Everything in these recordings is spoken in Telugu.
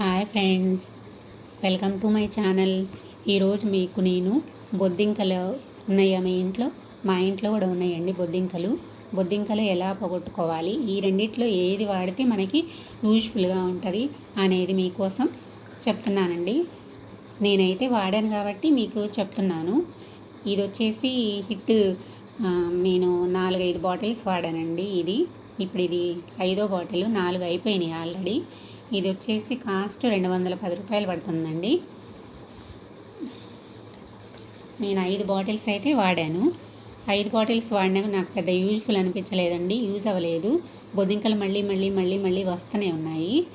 Hi friends. Welcome to my channel. ఈరోజు మీకు నేను బొద్దింకలు ఉన్నాయా మీ ఇంట్లో? మా ఇంట్లో కూడా ఉన్నాయండి బొద్దింకలు. బొద్దింకలు ఎలా పోగొట్టుకోవాలి? ఈ రెండిట్లో ఏది వాడితే మనకి యూజ్ఫుల్గా ఉంటుంది అనేది మీకోసం చెప్తున్నానండి. నేనైతే వాడాను కాబట్టి మీకు చెప్తున్నాను. ఇది వచ్చేసి హిట్ నేను నాలుగైదు బాటిల్స్ వాడానండి ఇది. ఇప్పుడు ఇది ఐదో బాటిల్ నాలుగు అయిపోయినాయి ఆల్రెడీ. ఇది వచ్చేసి కాస్ట్ రెండు వందల పది రూపాయలు పడుతుందండి. నేను ఐదు బాటిల్స్ అయితే వాడాను. ఐదు బాటిల్స్ వాడినాక నాకు పెద్ద యూజ్ఫుల్ అనిపించలేదండి. యూజ్ అవ్వలేదు. బొద్దింకలు మళ్ళీ మళ్ళీ మళ్ళీ మళ్ళీ వస్తూనే ఉన్నాయి.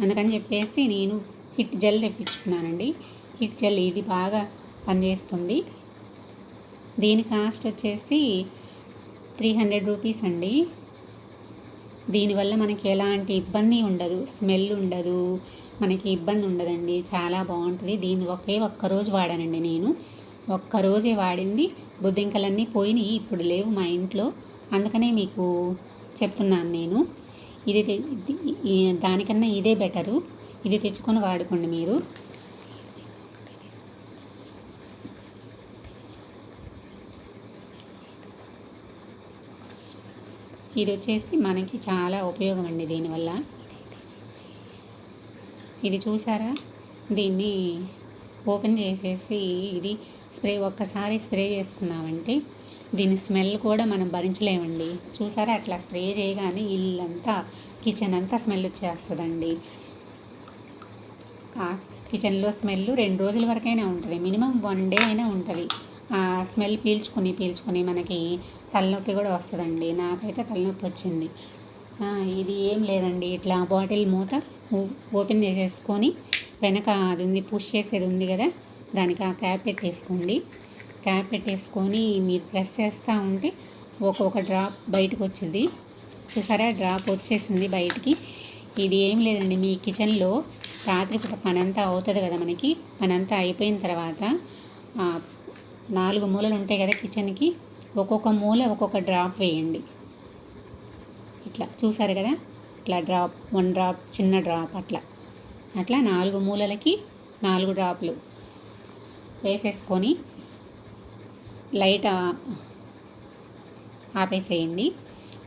అందుకని చెప్పేసి నేను హిట్ జెల్ తెప్పించుకున్నానండి. హిట్ జెల్ ఇది బాగా పనిచేస్తుంది. దీని కాస్ట్ వచ్చేసి త్రీ హండ్రెడ్ రూపీస్ అండి. దీనివల్ల మనకి ఎలాంటి ఇబ్బంది ఉండదు. స్మెల్ ఉండదు. మనకి ఇబ్బంది ఉండదండి. చాలా బాగుంటుంది. దీన్ని ఒకే ఒక్కరోజు వాడానండి నేను. ఒక్కరోజే వాడింది. బుద్ధింకలన్నీ పోయినాయి. ఇప్పుడు లేవు మా ఇంట్లో. అందుకనే మీకు చెప్తున్నాను నేను. ఇది తె- దానికన్నా ఇదే బెటరు. ఇది తెచ్చుకొని వాడుకోండి మీరు. ఇది వచ్చేసి మనకి చాలా ఉపయోగం అండి దీనివల్ల. ఇది చూసారా? దీన్ని ఓపెన్ చేసేసి ఇది స్ప్రే ఒక్కసారి స్ప్రే చేసుకున్నామంటే దీని స్మెల్ కూడా మనం భరించలేమండి. చూసారా? అట్లా స్ప్రే చేయగానే ఇల్లంతా కిచెన్ అంతా స్మెల్ వచ్చేస్తుందండి. కిచెన్లో స్మెల్ రెండు రోజుల వరకైనా ఉంటుంది. మినిమం వన్ డే అయినా ఉంటుంది. ఆ స్మెల్ పీల్చుకుని పీల్చుకుని మనకి తలనొప్పి కూడా వస్తుందండి. నాకైతే తలనొప్పి వచ్చింది. ఇది ఏం లేదండి. ఇట్లా బాటిల్ మూత ఓపెన్ చేసేసుకొని వెనక అది ఉంది పుష్ చేసేది ఉంది కదా దానికి ఆ క్యాప్ పెట్టేసుకోండి. క్యాప్ పెట్టేసుకొని మీరు ప్రెస్ చేస్తూ ఉంటే ఒక్కొక్క డ్రాప్ బయటకు వచ్చింది. చూసారా? డ్రాప్ వచ్చేసింది బయటికి. ఇది ఏం లేదండి. మీ కిచెన్లో రాత్రిపూట పనంతా అవుతుంది కదా మనకి. పనంతా అయిపోయిన తర్వాత నాలుగు మూలలు ఉంటాయి కదా కిచెన్కి. ఒక్కొక్క మూల ఒక్కొక్క డ్రాప్ వేయండి. ఇట్లా చూసారు కదా? ఇట్లా డ్రాప్ వన్ డ్రాప్ చిన్న డ్రాప్ అట్లా. అట్లా నాలుగు మూలలకి నాలుగు డ్రాప్లు వేసేసుకొని లైట్ ఆపేసేయండి.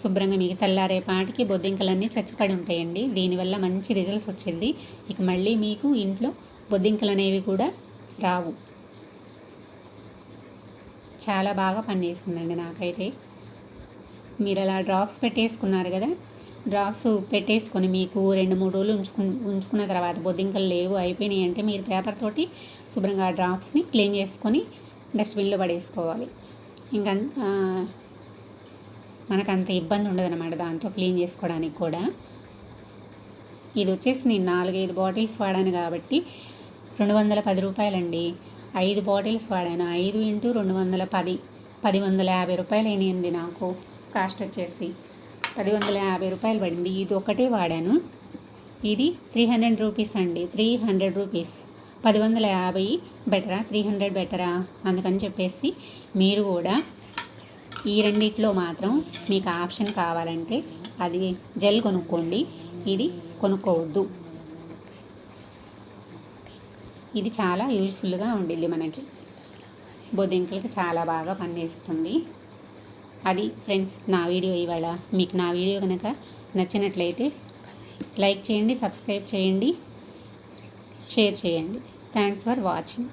శుభ్రంగా మీకు తెల్లారేపాటికి బొద్దింకలన్నీ చచ్చిపడి ఉంటాయండి. దీనివల్ల మంచి రిజల్ట్స్ వచ్చింది. ఇక మళ్ళీ మీకు ఇంట్లో బొద్దింకలు అనేవి కూడా రావు. చాలా బాగా పనిచేసిందండి నాకైతే. మీరు అలా డ్రాప్స్ పెట్టేసుకున్నారు కదా? డ్రాప్స్ పెట్టేసుకొని మీకు రెండు మూడు రోజులు ఉంచుకు ఉంచుకున్న తర్వాత బొద్దింకలు లేవు అయిపోయినాయి అంటే మీరు పేపర్ తోటి శుభ్రంగా ఆ డ్రాప్స్ని క్లీన్ చేసుకొని డస్ట్బిన్లో పడేసుకోవాలి. ఇంకా మనకు అంత ఇబ్బంది ఉండదన్నమాట దాంతో క్లీన్ చేసుకోవడానికి కూడా. ఇది వచ్చేసి నేను నాలుగైదు బాటిల్స్ వాడాను కాబట్టి రెండు వందల పది రూపాయలండి. ఐదు బాటిల్స్ వాడాను. ఐదు ఇంటూ రెండు వందల పది పది వందల యాభై రూపాయలు అయినాయండి నాకు. కాస్ట్ వచ్చేసి పది వందల యాభై రూపాయలు పడింది. ఇది ఒకటే వాడాను. ఇది త్రీ హండ్రెడ్ రూపీస్ అండి. Three hundred rupees. పది వందల యాభై బెటరా? త్రీ హండ్రెడ్ బెటరా? అందుకని చెప్పేసి మీరు కూడా ఈ రెండిట్లో మాత్రం మీకు ఆప్షన్ కావాలంటే అది జెల్ కొనుక్కోండి. ఇది కొనుక్కోవద్దు. ఇది చాలా యూజ్ఫుల్గా ఉండింది మనకి. బొద్దింకలకి చాలా బాగా పనిచేస్తుంది. అది ఫ్రెండ్స్ నా వీడియో ఇవాళ మీకు నా వీడియో కనుక నచ్చినట్లయితే లైక్ చేయండి సబ్స్క్రైబ్ చేయండి షేర్ చేయండి. Thanks for watching.